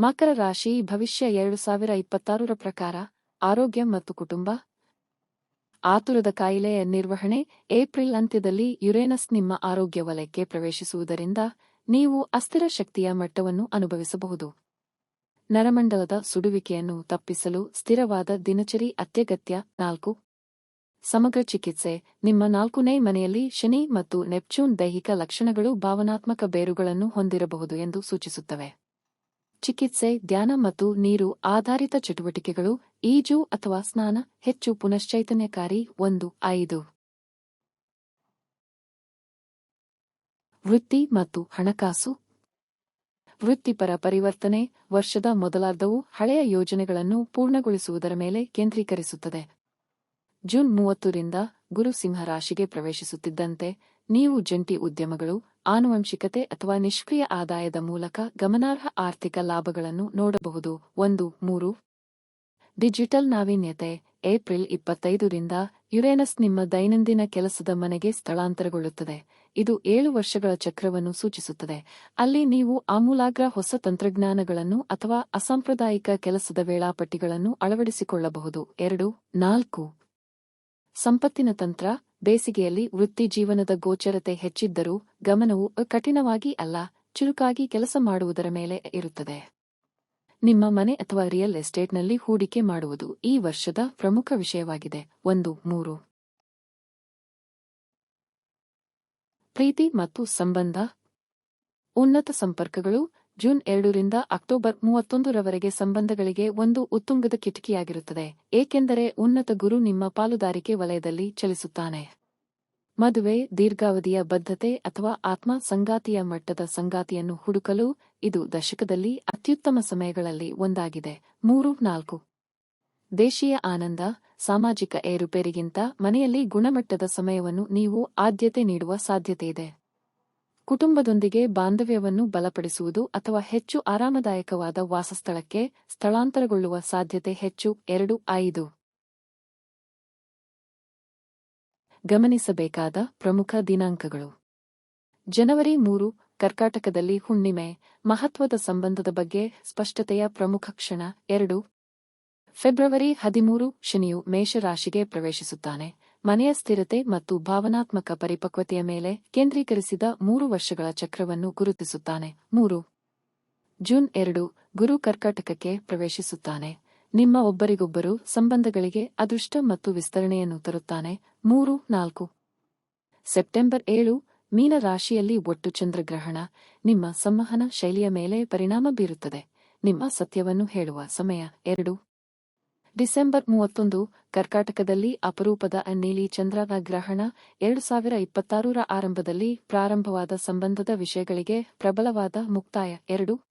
ಮಕರ ರಾಶಿ ಭವಿಷ್ಯ ಎರಡು ಸಾವಿರ ಇಪ್ಪತ್ತಾರರ ಪ್ರಕಾರ, ಆರೋಗ್ಯ ಮತ್ತು ಕುಟುಂಬ. ಆತುರದ ಕಾಯಿಲೆಯ ನಿರ್ವಹಣೆ, ಏಪ್ರಿಲ್ ಅಂತ್ಯದಲ್ಲಿ ಯುರೇನಸ್ ನಿಮ್ಮ ಆರೋಗ್ಯ ವಲಯಕ್ಕೆ ಪ್ರವೇಶಿಸುವುದರಿಂದ ನೀವು ಅಸ್ಥಿರ ಶಕ್ತಿಯ ಮಟ್ಟವನ್ನು ಅನುಭವಿಸಬಹುದು. ನರಮಂಡಲದ ಸುಡುವಿಕೆಯನ್ನು ತಪ್ಪಿಸಲು ಸ್ಥಿರವಾದ ದಿನಚರಿ ಅತ್ಯಗತ್ಯ ನಾಲ್ಕು. ಸಮಗ್ರ ಚಿಕಿತ್ಸೆ, ನಿಮ್ಮ ನಾಲ್ಕನೇ ಮನೆಯಲ್ಲಿ ಶನಿ ಮತ್ತು ನೆಪ್ಚೂನ್ ದೈಹಿಕ ಲಕ್ಷಣಗಳು ಭಾವನಾತ್ಮಕ ಬೇರುಗಳನ್ನು ಹೊಂದಿರಬಹುದು ಎಂದು ಸೂಚಿಸುತ್ತವೆ. ಚಿಕಿತ್ಸೆ, ಧ್ಯಾನ ಮತ್ತು ನೀರು ಆಧಾರಿತ ಚಟುವಟಿಕೆಗಳು, ಈಜು ಅಥವಾ ಸ್ನಾನ ಹೆಚ್ಚು ಪುನಶ್ಚೈತನ್ಯಕಾರಿ. ಒಂದು, ಐದು. ವೃತ್ತಿ ಮತ್ತು ಹಣಕಾಸು. ವೃತ್ತಿಪರ ಪರಿವರ್ತನೆ, ವರ್ಷದ ಮೊದಲಾರ್ಧವು ಹಳೆಯ ಯೋಜನೆಗಳನ್ನು ಪೂರ್ಣಗೊಳಿಸುವುದರ ಮೇಲೆ ಕೇಂದ್ರೀಕರಿಸುತ್ತದೆ. ಜೂನ್ ಮೂವತ್ತರಿಂದ ಗುರು ಸಿಂಹ ರಾಶಿಗೆ ಪ್ರವೇಶಿಸುತ್ತಿದ್ದಂತೆ ನೀವು ಜಂಟಿ ಉದ್ಯಮಗಳು, ಆನುವಂಶಿಕತೆ ಅಥವಾ ನಿಷ್ಕ್ರಿಯ ಆದಾಯದ ಮೂಲಕ ಗಮನಾರ್ಹ ಆರ್ಥಿಕ ಲಾಭಗಳನ್ನು ನೋಡಬಹುದು. ಒಂದು, ಮೂರು. ಡಿಜಿಟಲ್ ನಾವೀನ್ಯತೆ. ಏಪ್ರಿಲ್ ಇಪ್ಪತ್ತೈದರಿಂದ ಯುರೇನಸ್ ನಿಮ್ಮ ದೈನಂದಿನ ಕೆಲಸದ ಮನೆಗೆ ಸ್ಥಳಾಂತರಗೊಳ್ಳುತ್ತದೆ. ಇದು ಏಳು ವರ್ಷಗಳ ಚಕ್ರವನ್ನು ಸೂಚಿಸುತ್ತದೆ. ಅಲ್ಲಿ ನೀವು ಆಮೂಲಾಗ್ರ ಹೊಸ ತಂತ್ರಜ್ಞಾನಗಳನ್ನು ಅಥವಾ ಅಸಾಂಪ್ರದಾಯಿಕ ಕೆಲಸದ ವೇಳಾಪಟ್ಟಿಗಳನ್ನು ಅಳವಡಿಸಿಕೊಳ್ಳಬಹುದು. ಎರಡು, ನಾಲ್ಕು. ಸಂಪತ್ತಿನ ತಂತ್ರ, ಬೇಸಿಗೆಯಲ್ಲಿ ವೃತ್ತಿಜೀವನದ ಗೋಚರತೆ ಹೆಚ್ಚಿದ್ದರೂ ಗಮನವು ಕಠಿಣವಾಗಿ ಅಲ್ಲ, ಚುರುಕಾಗಿ ಕೆಲಸ ಮಾಡುವುದರ ಮೇಲೆ ಇರುತ್ತದೆ. ನಿಮ್ಮ ಮನೆ ಅಥವಾ ರಿಯಲ್ ಎಸ್ಟೇಟ್ನಲ್ಲಿ ಹೂಡಿಕೆ ಮಾಡುವುದು ಈ ವರ್ಷದ ಪ್ರಮುಖ ವಿಷಯವಾಗಿದೆ. ಒಂದು, ಮೂರು. ಪ್ರೀತಿ ಮತ್ತು ಸಂಬಂಧ. ಉನ್ನತ ಸಂಪರ್ಕಗಳು ಜೂನ್ ಎರಡರಿಂದ ಅಕ್ಟೋಬರ್ ಮೂವತ್ತೊಂದರವರೆಗೆ ಸಂಬಂಧಗಳಿಗೆ ಒಂದು ಉತ್ತುಂಗದ ಕಿಟಕಿಯಾಗಿರುತ್ತದೆ, ಏಕೆಂದರೆ ಉನ್ನತ ಗುರು ನಿಮ್ಮ ಪಾಲುದಾರಿಕೆ ವಲಯದಲ್ಲಿ ಚಲಿಸುತ್ತಾನೆ. ಮದುವೆ, ದೀರ್ಘಾವಧಿಯ ಬದ್ಧತೆ ಅಥವಾ ಆತ್ಮ ಸಂಗಾತಿಯ ಮಟ್ಟದ ಸಂಗಾತಿಯನ್ನು ಹುಡುಕಲು ಇದು ದಶಕದಲ್ಲಿ ಅತ್ಯುತ್ತಮ ಸಮಯಗಳಲ್ಲಿ ಒಂದಾಗಿದೆ. ಮೂರು, ನಾಲ್ಕು. ದೇಶೀಯ ಆನಂದ, ಸಾಮಾಜಿಕ ಏರುಪೇರಿಗಿಂತ ಮನೆಯಲ್ಲಿ ಗುಣಮಟ್ಟದ ಸಮಯವನ್ನು ನೀವು ಆದ್ಯತೆ ನೀಡುವ ಸಾಧ್ಯತೆಯಿದೆ. ಕುಟುಂಬದೊಂದಿಗೆ ಬಾಂಧವ್ಯವನ್ನು ಬಲಪಡಿಸುವುದು ಅಥವಾ ಹೆಚ್ಚು ಆರಾಮದಾಯಕವಾದ ವಾಸಸ್ಥಳಕ್ಕೆ ಸ್ಥಳಾಂತರಗೊಳ್ಳುವ ಸಾಧ್ಯತೆ ಹೆಚ್ಚು. ಎರಡು, ಐದು. ಗಮನಿಸಬೇಕಾದ ಪ್ರಮುಖ ದಿನಾಂಕಗಳು. ಜನವರಿ ಮೂರು, ಕರ್ಕಾಟಕದಲ್ಲಿ ಹುಣ್ಣಿಮೆ, ಮಹತ್ವದ ಸಂಬಂಧದ ಬಗ್ಗೆ ಸ್ಪಷ್ಟತೆಯ ಪ್ರಮುಖ ಕ್ಷಣ. ಎರಡು. ಫೆಬ್ರವರಿ ಹದಿಮೂರು, ಶನಿಯು ಮೇಷರಾಶಿಗೆ ಪ್ರವೇಶಿಸುತ್ತಾನೆ. ಮನೆಯ ಸ್ಥಿರತೆ ಮತ್ತು ಭಾವನಾತ್ಮಕ ಪರಿಪಕ್ವತೆಯ ಮೇಲೆ ಕೇಂದ್ರೀಕರಿಸಿದ ಮೂರು ವರ್ಷಗಳ ಚಕ್ರವನ್ನು ಗುರುತಿಸುತ್ತಾನೆ. ಮೂರು. ಜೂನ್ ಎರಡು, ಗುರು ಕರ್ಕಾಟಕಕ್ಕೆ ಪ್ರವೇಶಿಸುತ್ತಾನೆ. ನಿಮ್ಮ ಒಬ್ಬರಿಗೊಬ್ಬರು ಸಂಬಂಧಗಳಿಗೆ ಅದೃಷ್ಟ ಮತ್ತು ವಿಸ್ತರಣೆಯನ್ನು ತರುತ್ತಾನೆ. ಮೂರು, ನಾಲ್ಕು. ಸೆಪ್ಟೆಂಬರ್ ಏಳು, ಮೀನ ರಾಶಿಯಲ್ಲಿ ಒಟ್ಟು ಚಂದ್ರಗ್ರಹಣ. ನಿಮ್ಮ ಸಂವಹನ ಶೈಲಿಯ ಮೇಲೆ ಪರಿಣಾಮ ಬೀರುತ್ತದೆ. ನಿಮ್ಮ ಸತ್ಯವನ್ನು ಹೇಳುವ ಸಮಯ ಎರಡು. ಡಿಸೆಂಬರ್ ಮೂವತ್ತೊಂದು ಕರ್ನಾಟಕದಲ್ಲಿ ಅಪರೂಪದ ಅನ್ನೇಲಿ ಚಂದ್ರನ ಗ್ರಹಣ ಎರಡು ಸಾವಿರ ಇಪ್ಪತ್ತಾರರ ಆರಂಭದಲ್ಲಿ ಪ್ರಾರಂಭವಾದ ಸಂಬಂಧದ ವಿಷಯಗಳಿಗೆ ಪ್ರಬಲವಾದ ಮುಕ್ತಾಯ. ಎರಡು